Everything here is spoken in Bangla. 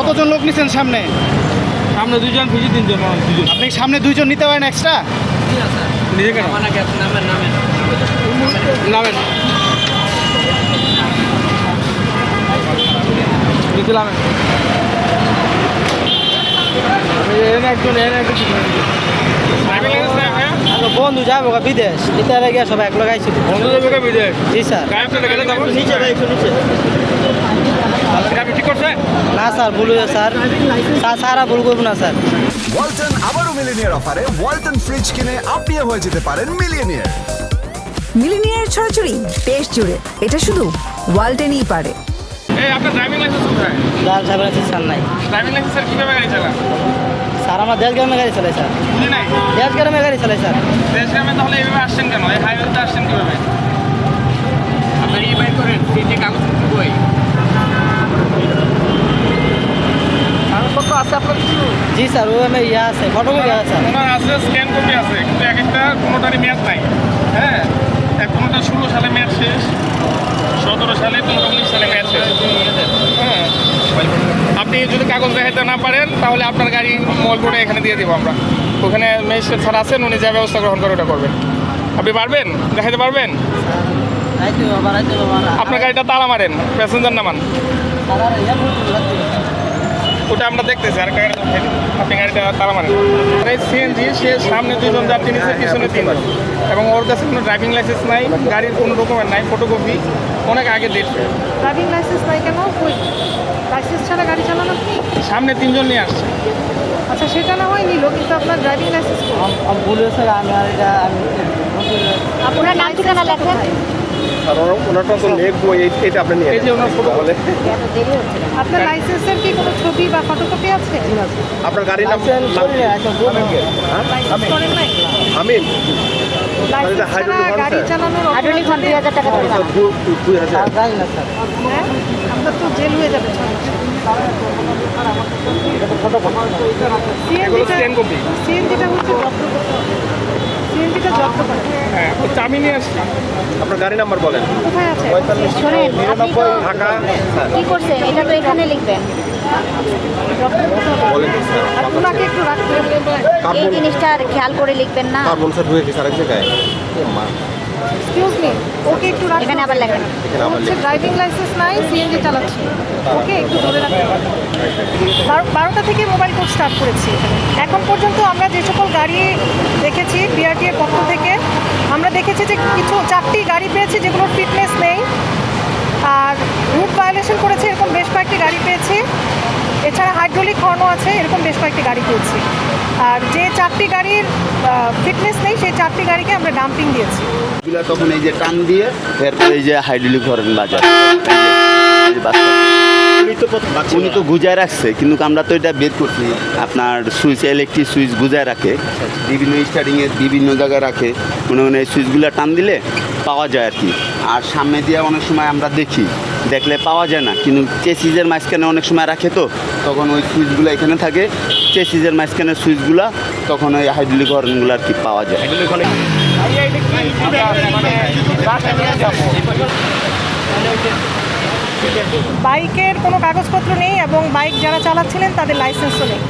কতজন লোক নিছেন সামনে? সামনে দুজন ফিজি তিনজন মানুষ দুজন আপনি সামনে দুইজন নিতে পারেন এক্সট্রা নিজে কেন? নামেন নিচে নামেন এনে একজন এনে একজন বন্ধু যাব বিদেশ। এটা লাগে সব এক লাগাইছিল বন্ধু দেবে বিদেশ? জি স্যার। যাব নিচে ভাই একটু নিচে। ঠিক না স্যার ভুল হয়েছে স্যার। স্যার সারা ভুল করব না স্যার। ওয়ালটন আবারও মিলিনিয়ার অফারে ওয়ালটন ফ্রিজ কিনে আপনিও হয়ে যেতে পারেন মিলিয়নিয়ার মিলিনিয়ার ছড়াছড়ি দেশ জুড়ে। এটা শুধু ওয়ালটেনই পারে। এই আপনার ড্রাইভিং লাইসেন্স কোথায়? লাল সাহেবের আছে স্যার নাই। ড্রাইভিং লাইসেন্স কীভাবে গাড়ি চালান? স্যার আমার দেশ গ্রামে গাড়ি চালাই স্যার। দেশ গ্রামে গাড়ি চালাই স্যার। দেশ গ্রামে তাহলে এইভাবে আসছেন কেন? এই হাইওয়েতে আসছেন কীভাবে আপনার ই বাইক করেন সিটি কাগজ বই কাগজপত্র আছে আপনার কিছু জি স্যার ও আমি ইয়ে আছে ফটোকপি আছে। ওনার আছে স্ক্যান কপি আছে কিন্তু এক একটা কোনোটারই মেয়াদ নাই। হ্যাঁ? এক কোনোটা ষোলো সালে মেয়াদ শেষ সতেরো সালে কোনোটা উনিশ সালে মেয়াদ শেষ। হ্যাঁ? আপনি যদি কাগজ দেখাতে না পারেন তাহলে আপনার গাড়ি মল এখানে দিয়ে দেবো আমরা। ওখানে ম্যাজিস্ট্রেট স্যার আছেন উনি যা ব্যবস্থা গ্রহণ করে ওটা করবেন। আপনি পারবেন? দেখাতে পারবেন? আপনার গাড়িটা তালা মারেন প্যাসেঞ্জার নামান। ওটা আমরা দেখতেছি আর গাড়ি আপনি গাড়িটা তালা মারেন। আর এই সিএনজি সে সামনে দুজন যাত্রী নিচ্ছে পিছনে তিনজন এবং ওর কাছে কোনো ড্রাইভিং লাইসেন্স নাই গাড়ির কোনো ডকুমেন্ট নাই ফটোকপি অনেক আগে ডেট ড্রাইভিং লাইসেন্স নাই কেন? লাইসেন্স ছাড়া গাড়ি চালানো কি? সামনে তিনজন নিয়ে আসছে। আচ্ছা সেটা না হয় নিল কিন্তু আপনার ড্রাইভিং লাইসেন্স আমি ভুল হয়েছে আমি আর আপনার লেখেন এই যে ওনার ফটো বলে আপনার লাইসেন্সের কি কোনো ছবি বা ফটোকপি আছে? আপনার গাড়ির নাম গাড়ি চালানোর দুই হাজার টাকা দুই হাজার। স্যার। হ্যাঁ? আপনার তো জেল হয়ে যাবে সিএনজিটা হচ্ছে জব্দ করতে হবে। সিএনজিটা জব্দ করে নিয়ে আসছে। আপনার গাড়ি নাম্বার বলেন। কোথায় আছে? শোনেন আপনি তো ঢাকা। কি করছেন? এটা তো এখানে লিখবেন। একটু রাখতে এই জিনিসটা আর খেয়াল করে লিখবেন না। কার্বন স্যার ঢুকে গেছে আরেক জায়গায়? Excuse me. ওকে একটু রাখতে এখানে আবার হচ্ছে ড্রাইভিং লাইসেন্স নাই সিএনজি চালাচ্ছি। ওকে একটু ধরে বারোটা থেকে মোবাইল কোর্স স্টার্ট করেছি। এখন পর্যন্ত আমরা যে সকল গাড়ি দেখেছি বিআরটি এর পক্ষ থেকে যে কিছু চারটি গাড়ি পেয়েছি, যেগুলোর ফিটনেস নেই, আর রুট ভায়োলেশন করেছে, এরকম বেশ কয়েকটি গাড়ি পেয়েছি। এছাড়া হাইড্রোলিক হর্নও আছে, এরকম বেশ কয়েকটি গাড়ি পেয়েছি। আর যে চারটি গাড়ির ফিটনেস নেই, সেই চারটি গাড়িকে আমরা ডাম্পিং দিয়েছি। তখন এই যে টান দিয়ে, এরপর এই যে হাইড্রোলিক হরেন বাজার। উনি তো গুজায় রাখছে কিন্তু আমরা তো এটা বের করছি। আপনার সুইচ ইলেকট্রিক সুইচ গুজায় রাখে বিভিন্ন স্টার্টিংয়ের বিভিন্ন জায়গায় রাখে। মনে মনে সুইচগুলো টান দিলে পাওয়া যায় আর কি। আর সামনে দিয়ে অনেক সময় আমরা দেখি দেখলে পাওয়া যায় না। কিন্তু চেসিজের মাঝখানে অনেক সময় রাখে তো তখন ওই সুইচগুলো এখানে থাকে। চেসিজের মাঝখানে সুইচগুলো তখন ওই হাইড্রোলিক হর্নগুলো আর কি পাওয়া যায়। বাইকের কোনো কাগজপত্র নেই এবং বাইক যারা চালাচ্ছিলেন তাদের লাইসেন্সও নেই।